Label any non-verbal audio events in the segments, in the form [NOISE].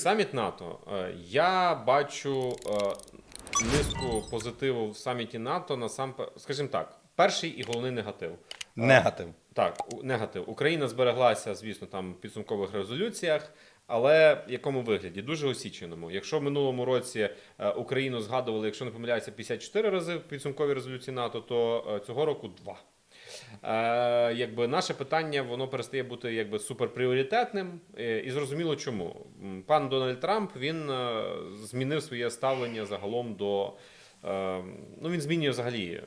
Саміт НАТО. Е, Я бачу е, низку позитиву в саміті НАТО. Насамперед, скажімо так, перший і головний негатив. Негатив. Так, негатив. Україна збереглася, звісно, там в підсумкових резолюціях, але в якому вигляді? Дуже осіченому. Якщо в минулому році е, Україну згадували, якщо не помиляюся, 54 рази в підсумковій резолюції НАТО, то е, цього року два. Е, якби наше питання воно перестає бути якби суперпріоритетним, е, і зрозуміло чому. Пан Дональд Трамп він е, змінив своє ставлення загалом до. е, Ну, він змінює взагалі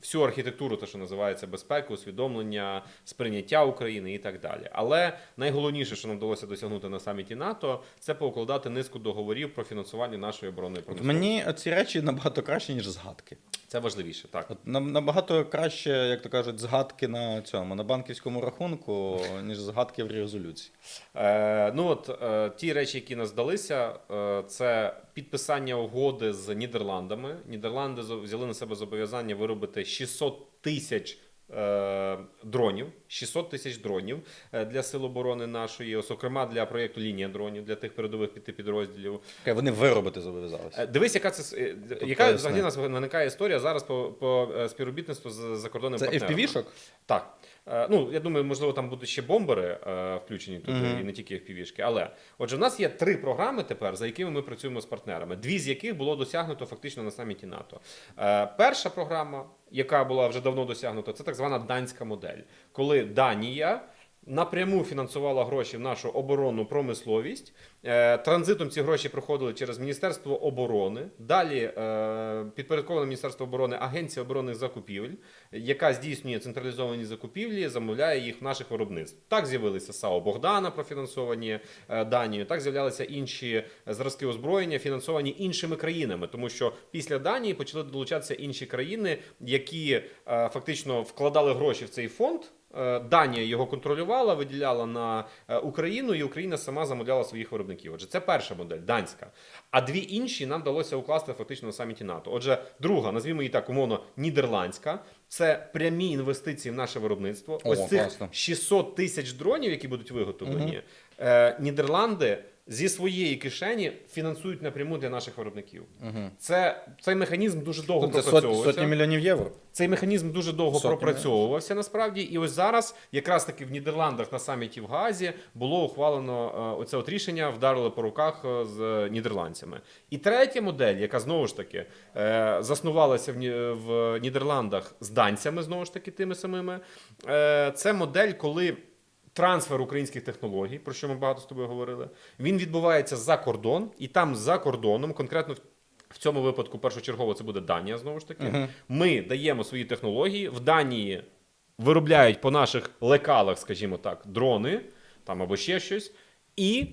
всю архітектуру, те, що називається безпеки, усвідомлення, сприйняття України і так далі. Але найголовніше, що нам вдалося досягнути на саміті НАТО, це поукладати низку договорів про фінансування нашої оборонної От мені ці речі набагато краще, ніж згадки. Це важливіше, так. От нам- набагато краще, як то кажуть, згадки на цьому на банківському рахунку, ніж згадки в резолюції. Е, ну от е, ті речі, які нас здалися, е, це підписання угоди з Нідерландами. Нідерланди зо- взяли на себе зобов'язання виробити 600 тисяч. Е, Дронів 600 тисяч дронів е, для сил оборони нашої, зокрема для проєкту лінія дронів для тих передових п'яти підрозділів. Окей, Вони виробити зобов'язалися. Е, Дивись, яка це с- е, яка взагалі нас виникає історія зараз по, по е, співробітництву з закордонним Це. FPV-шок? Так. Е, Ну, я думаю, можливо, там будуть ще бомбери е, включені туди, Мгм. і не тільки FPV-шки. Але отже, в нас є три програми тепер, за якими ми працюємо з партнерами. Дві з яких було досягнуто фактично на саміті НАТО. Е, Перша програма, яка була вже давно досягнута, це так звана данська модель, коли Данія. Напряму фінансувала гроші в нашу оборонну промисловість. Е, Транзитом ці гроші проходили через Міністерство оборони. Далі е, підпорядковане Міністерство оборони Агенція оборонних закупівель, яка здійснює централізовані закупівлі, замовляє їх в наших виробництв. Так з'явилися САО Богдана, профінансовані е, Данією. Так з'являлися інші зразки озброєння, фінансовані іншими країнами, тому що після Данії почали долучатися інші країни, які фактично вкладали гроші в цей фонд. Е, Данія його контролювала, виділяла на е, Україну, і Україна сама замовляла своїх виробників. Отже, це перша модель, данська. А дві інші нам вдалося укласти фактично на саміті НАТО. Отже, друга, назвімо її так умовно, нідерландська. Це прямі інвестиції в наше виробництво. О, Ось цих класно. 600 тисяч дронів, які будуть виготовлені. Угу. Нідерланди зі своєї кишені фінансують напряму для наших виробників. Угу. Це цей механізм дуже довго Це сотні, пропрацьовувався. сотні мільйонів євро. Цей механізм дуже довго Сотнями. пропрацьовувався насправді, і ось зараз, якраз таки в Нідерландах на саміті в Гаазі, було ухвалено е, оце от рішення, вдарили по руках е, з нідерландцями. І третя модель, яка знову ж таки е, заснувалася в, Ні- в Нідерландах з данцями, знову ж таки, тими самими, е, це модель, коли. Трансфер українських технологій, про що ми багато з тобою говорили, він відбувається за кордон, і там за кордоном, конкретно в- в цьому випадку першочергово це буде Данія, знову ж таки. Мгм. Ми даємо свої технології. В Данії виробляють по наших лекалах, скажімо так, дрони там або ще щось, і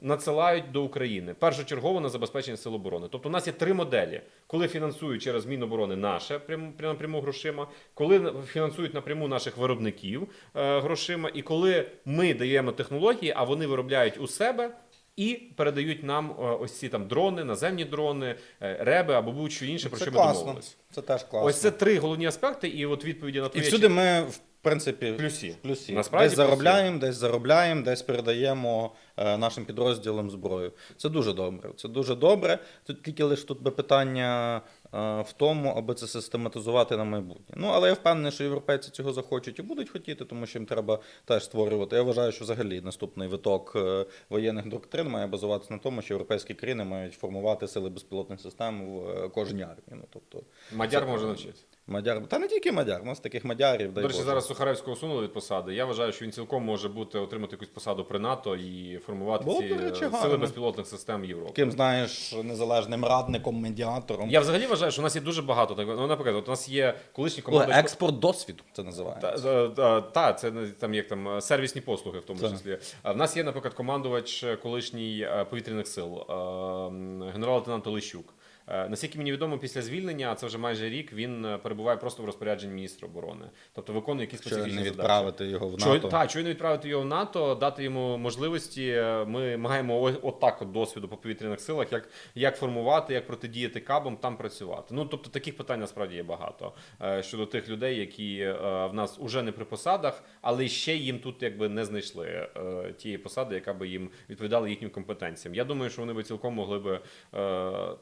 надсилають до України першочергово на забезпечення сил оборони. Тобто, у нас є три моделі: коли фінансують через Міноборони наше прям, прям, напряму грошима, коли фінансують напряму наших виробників е, грошима, і коли ми даємо технології, а вони виробляють у себе. І передають нам е, ось ці там дрони, наземні дрони, е, реби або будь-що інше, про Це що ми класно. домовилися. Це теж класно. Ось це три головні аспекти, і от відповіді на І твої всюди ми, в принципі, плюсі. плюсі. Насправді десь плюси. заробляємо, десь заробляємо, десь передаємо е, нашим підрозділам зброю. Це дуже добре. Це дуже добре. Тут тільки лише тут би питання е, в тому, аби це систематизувати на майбутнє. Ну але я впевнений, що європейці цього захочуть і будуть хотіти, тому що їм треба теж створювати. Я вважаю, що взагалі наступний виток е, воєнних доктрин має базуватися на тому, що європейські країни мають формувати сили безпілотних систем в кожній армії. Ну тобто Мадяр Це- може навчитися. Мадяр, та не тільки мадяр, у нас таких мадярів. дай До речі, Боже. зараз Сухаревського усунули від посади. Я вважаю, що він цілком може бути отримати якусь посаду при НАТО і формувати Було б, ці до речі, е, гарно. сили безпілотних систем Європи. таким, знаєш, незалежним радником, медіатором. Я взагалі вважаю, що у нас є дуже багато так. Ну, наприклад, от у нас є колишні Ой, команди. експорт досвіду це називається. Та, та, та, це не- там як там е, сервісні послуги, в тому Так. числі. А в нас є, наприклад, командувач е, колишній е, повітряних сил, е, м, генерал-лейтенант Олещук. Е, Наскільки мені відомо, після звільнення, а це вже майже рік, він е, перебуває просто в розпорядженні міністра оборони, тобто виконує якісь специфічні не задачі. відправити його в НАТО. Та, чого не відправити його в НАТО, дати йому можливості. е, Ми маємо отак от досвіду по повітряних силах, як, як формувати, як протидіяти кабам, там працювати. Ну тобто таких питань насправді є багато щодо тих людей, які в нас уже не при посадах, але ще їм тут якби не знайшли тієї посади, яка би їм відповідала їхнім компетенціям. Я думаю, що вони би цілком могли би е,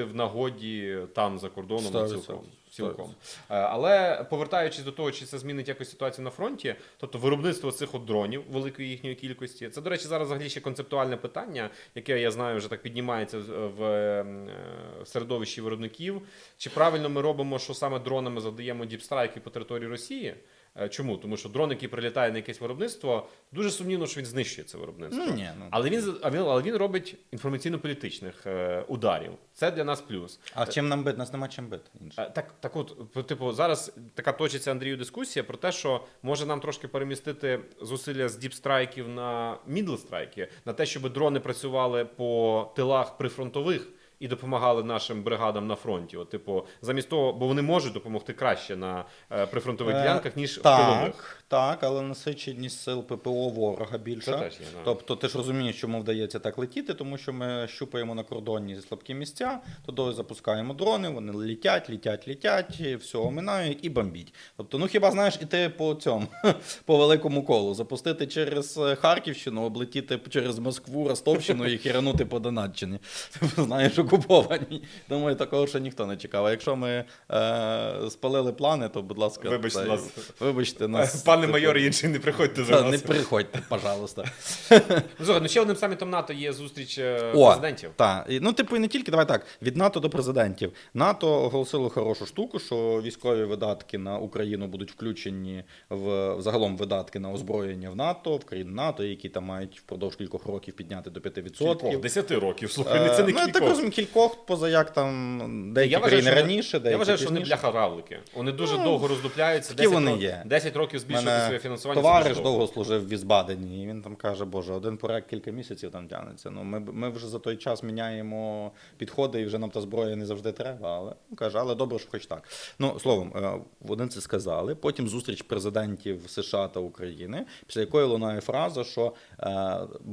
послужити в нагоді там за кордоном. Цілком. Цілком. Е, Але повертаючись до того, чи це змінить якось ситуацію на фронті, тобто виробництво цих от дронів великої їхньої кількості, це, до речі, зараз взагалі ще концептуальне питання, яке я знаю, вже так піднімається в- в е, середовищі виробників. Чи правильно ми робимо, що саме дронами завдаємо діпстрайки по території Росії? Е, Чому? Тому що дрон, який прилітає на якесь виробництво, дуже сумнівно, що він знищує це виробництво. Ну, ні, ну. Але він але він робить інформаційно-політичних е, ударів. Це для нас плюс. А чим нам бити? Нас нема чим бити. інше. Е, Так, так от, типу, зараз така точиться Андрію дискусія про те, що може нам трошки перемістити зусилля з діпстрайків на мідлстрайки, на те, щоб дрони працювали по тилах прифронтових. І допомагали нашим бригадам на фронті. От, типу, замість того, бо вони можуть допомогти краще на е, прифронтових Е, ділянках, ніж в. Так, так, але насиченість сил ППО ворога більша. Це теж є, да. Тобто ти ж розумієш, чому вдається так летіти, тому що ми щупаємо на кордоні слабкі місця, туди запускаємо дрони, вони літять, літять, літять, все оминають і бомбіть. Тобто, ну хіба знаєш, іти по цьому, [LAUGHS] по великому колу, запустити через е, Харківщину, облетіти через Москву, Ростовщину і хіранути по Донеччині. [LAUGHS] Знаєш, окуповані. Думаю, такого ще ніхто не чекав. А якщо ми е, спалили плани, то, будь ласка, Вибачте нас. вибачте нас. Пане Типу, майор, інший не приходьте за нас. Не приходьте, пожалуйста. Ну, слухай, ну ще одним самітом НАТО є зустріч е, О, президентів. Так, ну типу, і не тільки давай так. Від НАТО до президентів. НАТО оголосило хорошу штуку, що військові видатки на Україну будуть включені в загалом видатки на озброєння в НАТО, в країни НАТО, які там мають впродовж кількох років підняти до 5%. Кількох, десяти років. Слухай, Е, це не ну, я кількох. так розумію, кількох, поза як там деякі Я вважаю, країни що вони- раніше, деякі Я вважаю, що вони пізніше. бляха равлики. Вони дуже довго роздупляються. такі 10, вони років, є. 10 років збільшувати Мене фінансування. Товариш довго. служив в Візбадені, і він там каже, боже, один проект кілька місяців там тягнеться. Ну, ми, ми вже за той час міняємо підходи, і вже нам та зброя не завжди треба. Але ну, каже, але добре, що хоч так. Ну, словом, е, вони це сказали. Потім зустріч президентів США та України, після якої лунає фраза, що е,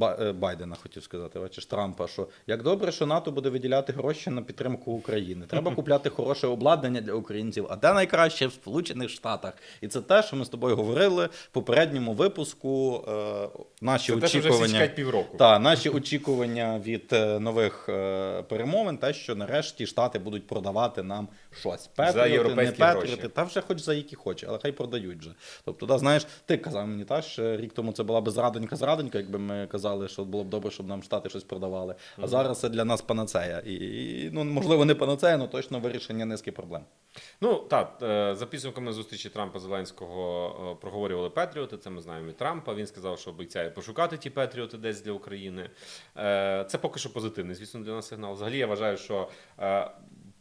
е, Байдена хотів сказати, бачиш, Трампа, що як добре, що НАТО буде виділяти гроші на підтримку України. Треба [LAUGHS] купляти хороше обладнання для українців, а де найкраще в Сполучених Штатах. І це те, що ми з тобою говорили в попередньому випуску. Е, наші Це те, що очікування. півроку. Та, наші очікування від е, нових е, перемовин, те, що нарешті штати будуть продавати нам щось. Петріоти, не петріоти, та вже хоч за які хоче, але хай продають вже. Тобто, да, знаєш, ти казав мені та ще рік тому це була би зрадонька зрадонька, якби ми казали, що було б добре, щоб нам штати щось продавали. А зараз це для нас панацея. І, і ну можливо, не панацея, але точно вирішення низки проблем. Ну так, за підсумками зустрічі Трампа Зеленського е, проговорювали Петріоти. Це ми знаємо і Трампа. Він сказав, що обіцяє пошукати ті Петріоти десь для України. Е, Це поки що позитивний, звісно, для нас сигнал. Взагалі, я вважаю, що.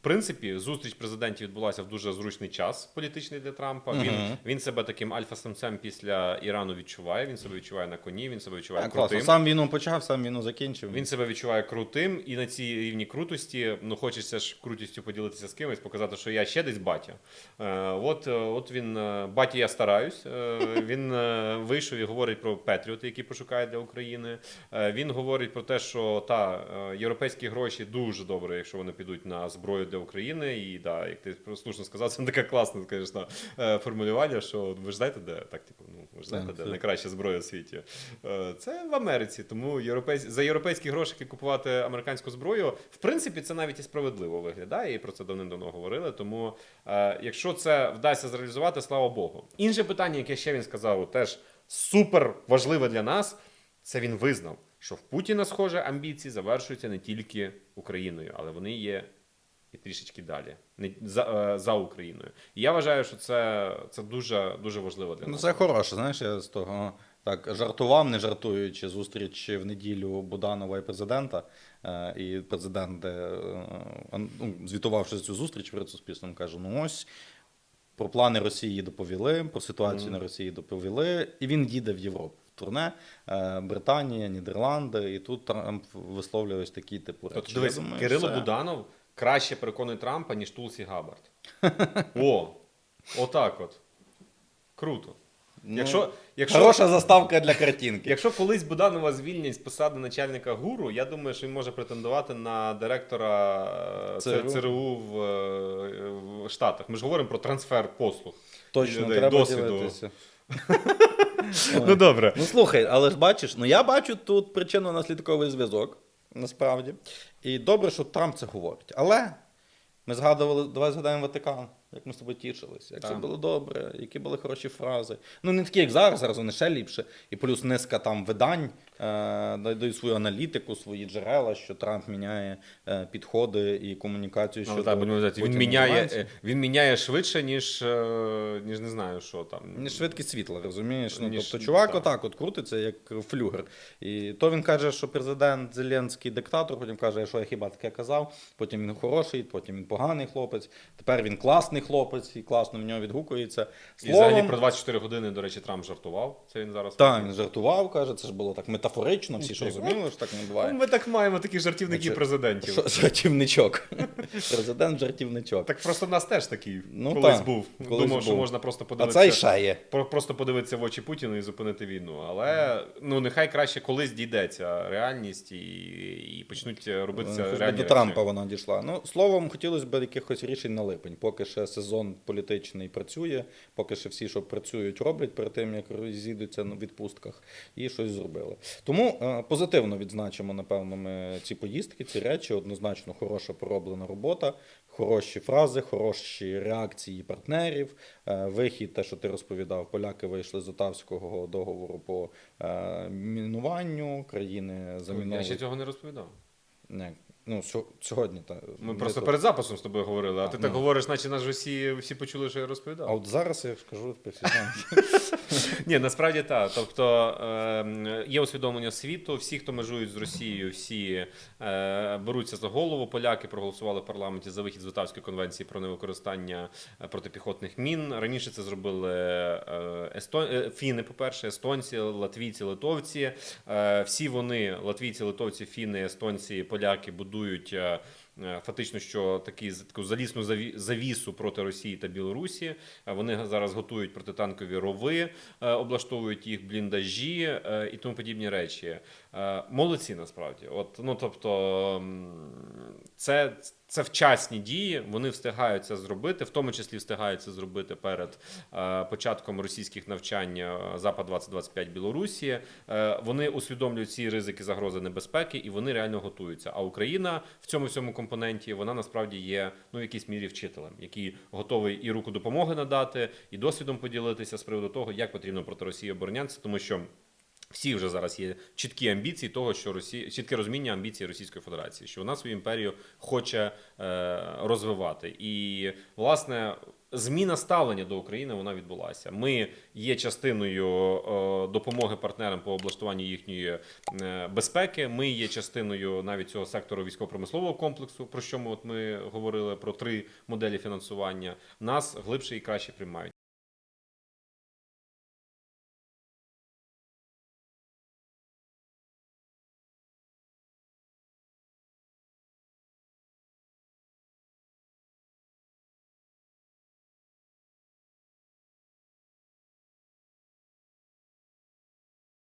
Принципі, зустріч президентів відбулася в дуже зручний час політичний для Трампа. Він, він себе таким альфа-самцем після Ірану відчуває. Він себе відчуває на коні, він себе відчуває Так, класно. Сам війну почав, сам війну закінчив. Він себе відчуває крутим, і на цій рівні крутості, ну хочеться ж крутістю поділитися з кимось, показати, що я ще десь батя. Е, от, е, от він, е, батя, я стараюсь. Е, [LAUGHS] він е, вийшов і говорить про Петріоти, які пошукає для України. Е, він говорить про те, що та європейські гроші дуже добре, якщо вони підуть на зброю для України. І да, як ти слушно сказав, це таке класне, звісно, е, формулювання, що ви ж знаєте, де так, типу, ну ви ж знаєте, де найкраща зброя у світі. Е, Це в Америці, тому європейсь... за європейські грошики купувати американську зброю, в принципі, це навіть і справедливо виглядає, і про це давним-давно говорили. Тому, е, якщо це вдасться зреалізувати, слава Богу. Інше питання, яке ще він сказав, теж супер важливе для нас, це він визнав, що в Путіна, схоже, амбіції завершуються не тільки Україною, але вони є і трішечки далі, не за, е, за Україною. І я вважаю, що це, це дуже, дуже важливо для Ну, нас. це хороше, знаєш, я з того так жартував, не жартуючи, зустріч в неділю Буданова і президента. Е, І президент, е, ан- ну, звітувавши цю зустріч перед суспільством, каже: ну ось. Про плани Росії доповіли, про ситуацію Мгм. на Росії доповіли, і він їде в Європу в турне. Е, Британія, Нідерланди, і тут Трамп висловлює ось такі типу речі. Тобто, дивись, Кирило це- Буданов краще переконує Трампа, ніж Тулсі Габбард. [LAUGHS] О, отак от. Круто. Ну, Якщо, якщо, Хороша заставка для картинки. якщо колись Буданова звільнять з посади начальника гуру, я думаю, що він може претендувати на директора е, ЦРУ. ЦРУ в, е, в Штатах. Ми ж говоримо про трансфер послуг. Точно, людей, треба досвіду. [LAUGHS] Ну добре. Ну слухай, але ж бачиш, ну я бачу тут причинно-наслідковий зв'язок, насправді. І добре, що Трамп це говорить. Але ми згадували, давай згадаємо Ватикан, як ми з тобою тішилися, як Так. все було добре, які були хороші фрази. Ну, не такі, як зараз, зараз вони ще ліпше. І плюс низка там видань е, дають свою аналітику, свої джерела, що Трамп міняє е, підходи і комунікацію Але щодо так, будемо він міняє, е, він міняє швидше, ніж, е, ніж не знаю, що там. Не швидкість світла, розумієш? Ну, Ніж- тобто чувак так. отак от крутиться, як флюгер. І то він каже, що президент Зеленський диктатор, потім каже, що я хіба таке казав. Потім він хороший, потім він поганий хлопець. Тепер він класний хлопець і класно в нього відгукується. І взагалі про 24 години, до речі, Трамп жартував. Це він зараз. так, він жартував, каже, це ж було так метафорично, всі ж розуміли, що так не Ну, буває. Ми так маємо таких жартівників Значить, президентів. Що- Жартівничок. Президент жартівничок. Так просто в нас теж такий Ну, колись так, був. колись Думав, що був. можна просто А подивитися. це і ще є. про- Просто подивитися в очі Путіну і зупинити війну. Але ну нехай краще колись дійдеться реальність і, і почнуть робитися Хоч би реальні До речі. Трампа вона дійшла. Ну, словом, хотілося б якихось рішень на липень. Поки ще сезон політичний працює, поки ще всі, що працюють, роблять перед тим, як розійдуться на відпустках, і щось зробили. Тому е, позитивно відзначимо, напевно, ми ці поїздки, ці речі. Однозначно хороша пороблена робота, хороші фрази, хороші реакції партнерів. Е, вихід, те, що ти розповідав, поляки вийшли з Отавського договору по е, мінуванню, країни Я ще цього не розповідав. Не, ну, сьо- сьогодні. Та, Ми не просто то. перед записом з тобою говорили, а ти Ну. так говориш, наче нас вже всі, всі почули, що я розповідав. А от зараз я скажу, в знають. [LAUGHS] Ні, насправді так. Тобто е, є усвідомлення світу. Всі, хто межують з Росією, всі е, беруться за голову. Поляки проголосували в парламенті за вихід з Витавської конвенції про невикористання е, протипіхотних мін. Раніше це зробили е, есто... фіни, по-перше, естонці, латвійці, литовці. Всі вони, латвійці, литовці, фіни, естонці, поляки, будують. Е, Фактично, що такі таку залісну заві- завісу проти Росії та Білорусі. Е, Вони зараз готують протитанкові рови, е, облаштовують їх бліндажі і тому подібні речі. Молодці насправді. От, ну тобто, це, це вчасні дії. Вони встигають це зробити, в тому числі встигають це зробити перед е, початком російських навчань Запад 2025 Білорусі. Е, Вони усвідомлюють ці ризики загрози небезпеки і вони реально готуються. А Україна в цьому всьому компоненті вона насправді є ну в якійсь мірі вчителем, який готовий і руку допомоги надати, і досвідом поділитися з приводу того, як потрібно проти Росії оборонятися, тому що. Всі вже зараз є чіткі амбіції того, що Росія чітке розуміння амбіції Російської Федерації, що вона свою імперію хоче е, розвивати. І власне зміна ставлення до України вона відбулася. Ми є частиною е, допомоги партнерам по облаштуванню їхньої е, безпеки. Ми є частиною навіть цього сектору військово-промислового комплексу, про що ми от ми говорили про три моделі фінансування. Нас глибше і краще приймають.